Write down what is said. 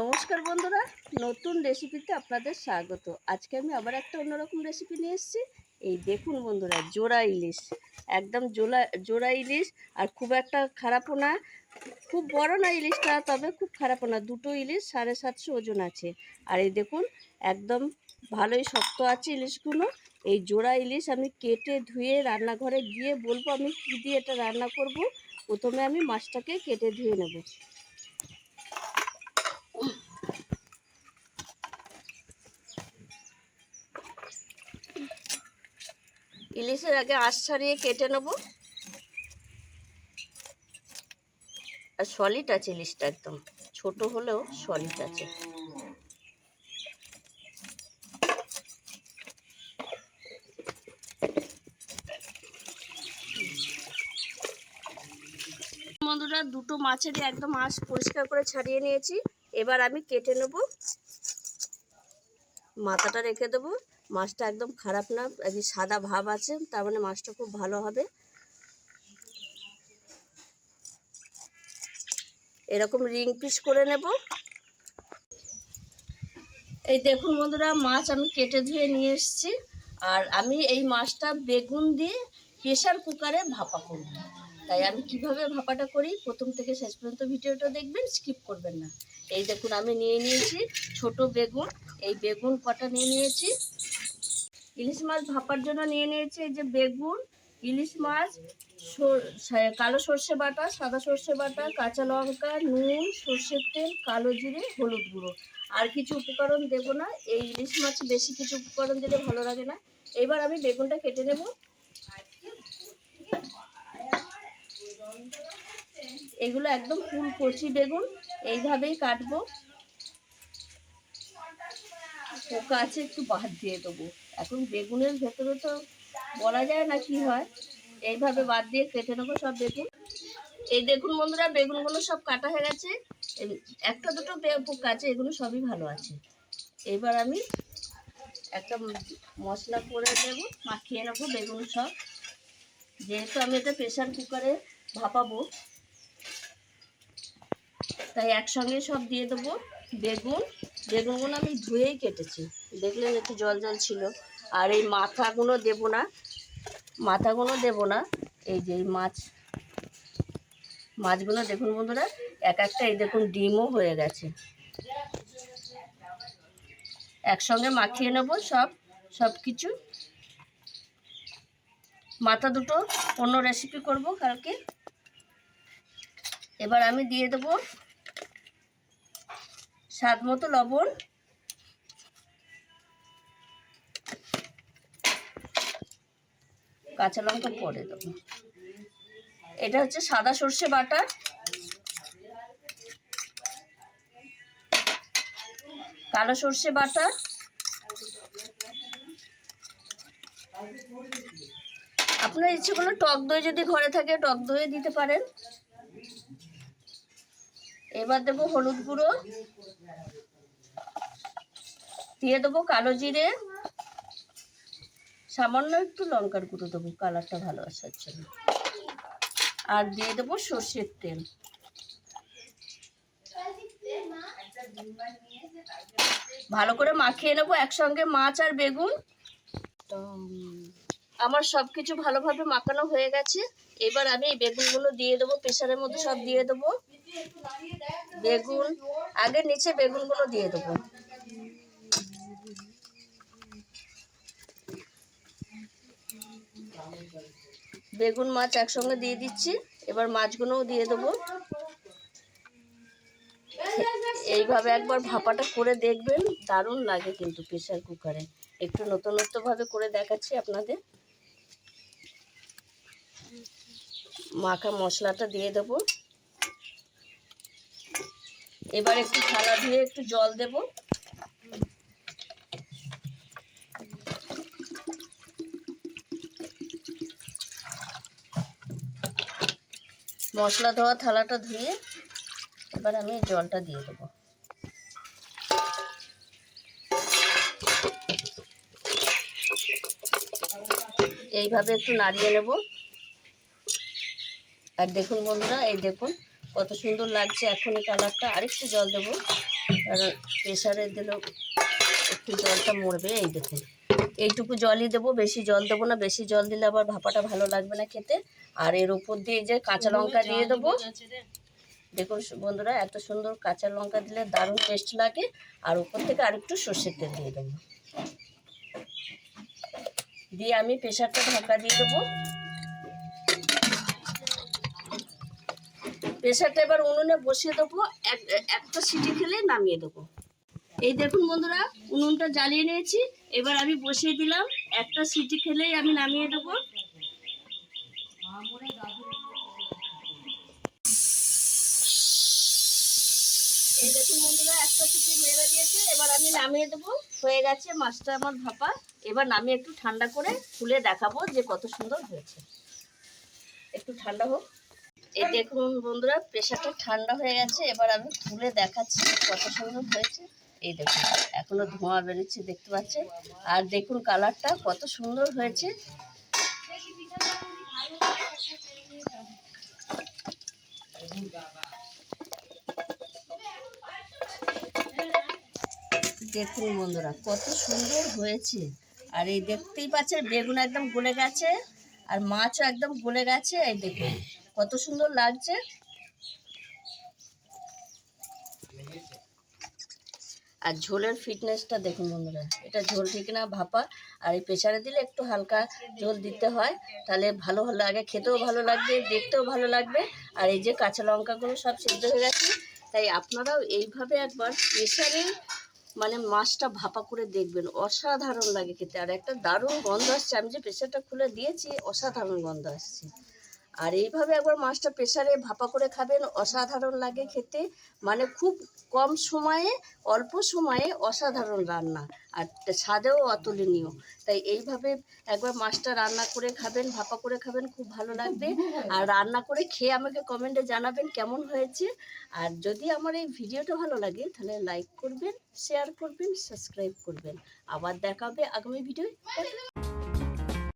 নমস্কার বন্ধুরা, নতুন রেসিপিতে আপনাদের স্বাগত। আজকে আমি আবার একটা অন্যরকম রেসিপি নিয়ে এসেছি। এই দেখুন বন্ধুরা, জোড়া ইলিশ। একদম জোলা, জোড়া ইলিশ, আর খুব একটা খারাপও না, খুব বড় না ইলিশটা, তবে খুব খারাপও না। দুটো ইলিশ সাড়ে সাতশো ওজন আছে। আর এই দেখুন, একদম ভালোই শক্ত আছে ইলিশগুলো। এই জোড়া ইলিশ আমি কেটে ধুয়ে রান্নাঘরে গিয়ে বলব আমি কী দিয়ে এটা রান্না করব? প্রথমে আমি মাছটাকে কেটে ধুয়ে নেব। ইলিশের আগে আঁশ ছাড়িয়ে কেটে নেব। আর সলিড আছে ইলিশটা একদম। ছোট হলেও সলিড আছে। বন্ধুরা, দুটো মাছেরই একদম আঁশ পরিষ্কার করে ছাড়িয়ে নিয়েছি। এবার আমি কেটে নেব। মাথাটা রেখে দেবো। মাছটা একদম খারাপ না সাদা ভাব আছে, তার মানে মাছটা খুব ভালো হবে। এরকম রিং পিস করে নেব। এই দেখুন বন্ধুরা, মাছ আমি কেটে ধুয়ে নিয়ে এসেছি। আর আমি এই মাছটা বেগুন দিয়ে প্রেশার কুকারে ভাপা করব। তাই আমি কীভাবে ভাপাটা করি? প্রথম থেকে শেষ পর্যন্ত ভিডিওটা দেখবেন স্কিপ করবেন না। এই দেখুন, আমি নিয়ে নিয়েছি ছোট বেগুন। এই বেগুন কটা নিয়ে নিয়েছি? ইলিশ মাছ ভাপার জন্য নিয়ে নিয়েছি এই যে বেগুন, ইলিশ মাছ কালো সর্ষে বাটা, সাদা সর্ষে বাটা, কাঁচা লঙ্কা, নুন, সর্ষের তেল, কালো জিরে, হলুদ গুঁড়ো। আর কিছু উপকরণ দেবো না, এই ইলিশ মাছ বেশি কিছু উপকরণ দিলে ভালো লাগে না। এবার আমি বেগুনটা কেটে নেব। এগুলো একদম ফুল কচি বেগুন, এইভাবেই কাটবো। পোকা আছে একটু বাদ দিয়ে দেবো। এখন বেগুনের ভেতরে তো বলা যায় না কি হয়। এইভাবে বাদ দিয়ে কেটে নেব সব বেগুন। এই দেখুন বন্ধুরা, বেগুনগুলো সব কাটা হয়ে গেছে। একটা দুটো পোকা আছে, এগুলো সবই ভালো আছে। এবার আমি একটা মশলা করে দেবো মাখিয়ে নেব বেগুন সব। যেহেতু আমি এটা প্রেশার কুকারে ভাপাবো। তাই একসঙ্গে সব দিয়ে দেবো। বেগুন, বেগুনগুলো আমি ধুয়েই কেটেছি। দেখলেন একটু জল জল ছিল। আর এই মাথাগুলো দেবো না, মাথাগুলো দেবো না, এই যে মাছ, মাছগুলো দেখুন বন্ধুরা, এক একটা এই দেখুন ডিমও হয়ে গেছে। একসঙ্গে মাখিয়ে নেব সব সব কিছু। মাথা দুটো অন্য রেসিপি করব কালকে। এবার আমি দিয়ে দেবো স্বাদ মতো লবণ। কাঁচা লঙ্কা পরে দেবো। এটা হচ্ছে সাদা সর্ষে বাটা কালো সর্ষে বাটা আপনার ইচ্ছে করলে টক দই যদি ঘরে থাকে, টক দই দিতে পারেন। এবার দেবো হলুদ গুঁড়ো। দিয়ে দেবো কালো জিরে। সামান্য একটু লঙ্কার গুঁড়ো দেবো, কালারটা ভালো আসার জন্য। আর দিয়ে দেবো সর্ষের তেল। ভালো করে মাখিয়ে নেব একসঙ্গে মাছ আর বেগুন। আমার সব কিছু ভালোভাবে মাখানো হয়ে গেছে। এবার আমি এই বেগুনগুলো দিয়ে দেবো প্রেশারের মধ্যে সব দিয়ে দেবো। বেগুন, আগে নিচে বেগুনগুলো দিয়ে দেবো। বেগুন মাছ একসঙ্গে দিয়ে দিচ্ছি, এবার মাছগুলোও দিয়ে দেবো। এইভাবে একবার ভাপাটা করে দেখবেন, দারুণ লাগে কিন্তু প্রেশার কুকারে। একটু নতুনত্বভাবে করে দেখাচ্ছি আপনাদের। মাখা মশলাটা দিয়ে দেবো। এবার একটু থালা ধুয়ে একটু জল দেব। মশলা ধোয়া থালাটা ধুয়ে এবার আমি জলটা দিয়ে দেবো। এইভাবে একটু নাড়িয়ে নেব। আর দেখুন বন্ধুরা এই দেখুন কত সুন্দর লাগছে এখনই কালারটা। আরেকটু জল দেবো কারণ প্রেশারে দিলেও একটু জলটা মরবে এই দেখুন। এইটুকু জলই দেবো বেশি জল দেবো না বেশি জল দিলে আবার ভাপাটা ভালো লাগবে না খেতে। আর এর উপর দিয়ে যে কাঁচা লঙ্কা দিয়ে দেবো। দেখুন বন্ধুরা এত সুন্দর কাঁচা লঙ্কা দিলে দারুণ টেস্ট লাগে। আর উপর থেকে আরেকটু সর্ষের তেল দিয়ে দেবো। দিয়ে আমি প্রেশারটা ঢাকা দিয়ে দেবো। প্রেশারটা এবার উনুনে বসিয়ে দেবো একটা সিটি খেলে নামিয়ে দেবো। এই দেখুন বন্ধুরা, উনুনটা জ্বালিয়ে নিয়েছি, এবার আমি বসিয়ে দিলাম, একটা সিটি খেলেই আমি নামিয়ে দেবো। এই দেখুন বন্ধুরা, একটা সিটি মেরে দিয়েছে, এবার আমি নামিয়ে দেবো। হয়ে গেছে মাছটা আমার ভাপা। এবার নামিয়ে একটু ঠান্ডা করে খুলে দেখাবো যে কত সুন্দর হয়েছে। একটু ঠান্ডা হোক। এই দেখুন বন্ধুরা, প্রেশারটা ঠান্ডা হয়ে গেছে। এবার আমি খুলে দেখাচ্ছি কত সুন্দর হয়েছে। এই দেখুন, এখনও ধোঁয়া বেরোচ্ছে, দেখতে পাচ্ছেন? আর দেখুন কালারটা কত সুন্দর হয়েছে। দেখুন বন্ধুরা, কত সুন্দর হয়েছে। আর এই দেখতেই পাচ্ছেন, বেগুন একদম গলে গেছে, আর মাছও একদম গলে গেছে। এই দেখুন কত সুন্দর লাগছে। আর ঝোলের ফিটনেসটা দেখুন বন্ধুরা, এটা ঝোল ঠিক না, ভাপা। আর এই প্রেশারে দিলে একটু হালকা ঝোল দিতে হয়, তাহলে ভালো ভালো লাগে, খেতেও ভালো লাগবে, দেখতেও ভালো লাগবে। আর এই যে কাঁচা লঙ্কাগুলো সব সিদ্ধ হয়ে গেছে, তাই আপনারাও এইভাবে একবার প্রেশারে মানে মাছটা ভাপা করে দেখবেন, অসাধারণ লাগে খেতে। আর একটা দারুণ গন্ধ আসছে, আমি যে প্রেশারটা খুলে দিয়েছি, অসাধারণ গন্ধ আসছে। আর এইভাবে একবার মাছটা প্রেশারে ভাপা করে খাবেন, অসাধারণ লাগে খেতে। মানে খুব কম সময়ে, অল্প সময়ে অসাধারণ রান্না। আর স্বাদেও অতুলনীয়। তাই এইভাবে একবার মাছটা রান্না করে খাবেন, ভাপা করে খাবেন, খুব ভালো লাগবে। আর রান্না করে খেয়ে আমাকে কমেন্টে জানাবেন কেমন হয়েছে। আর যদি আমার এই ভিডিওটা ভালো লাগে, তাহলে লাইক করবেন শেয়ার করবেন সাবস্ক্রাইব করবেন। আবার দেখা হবে আগামী ভিডিও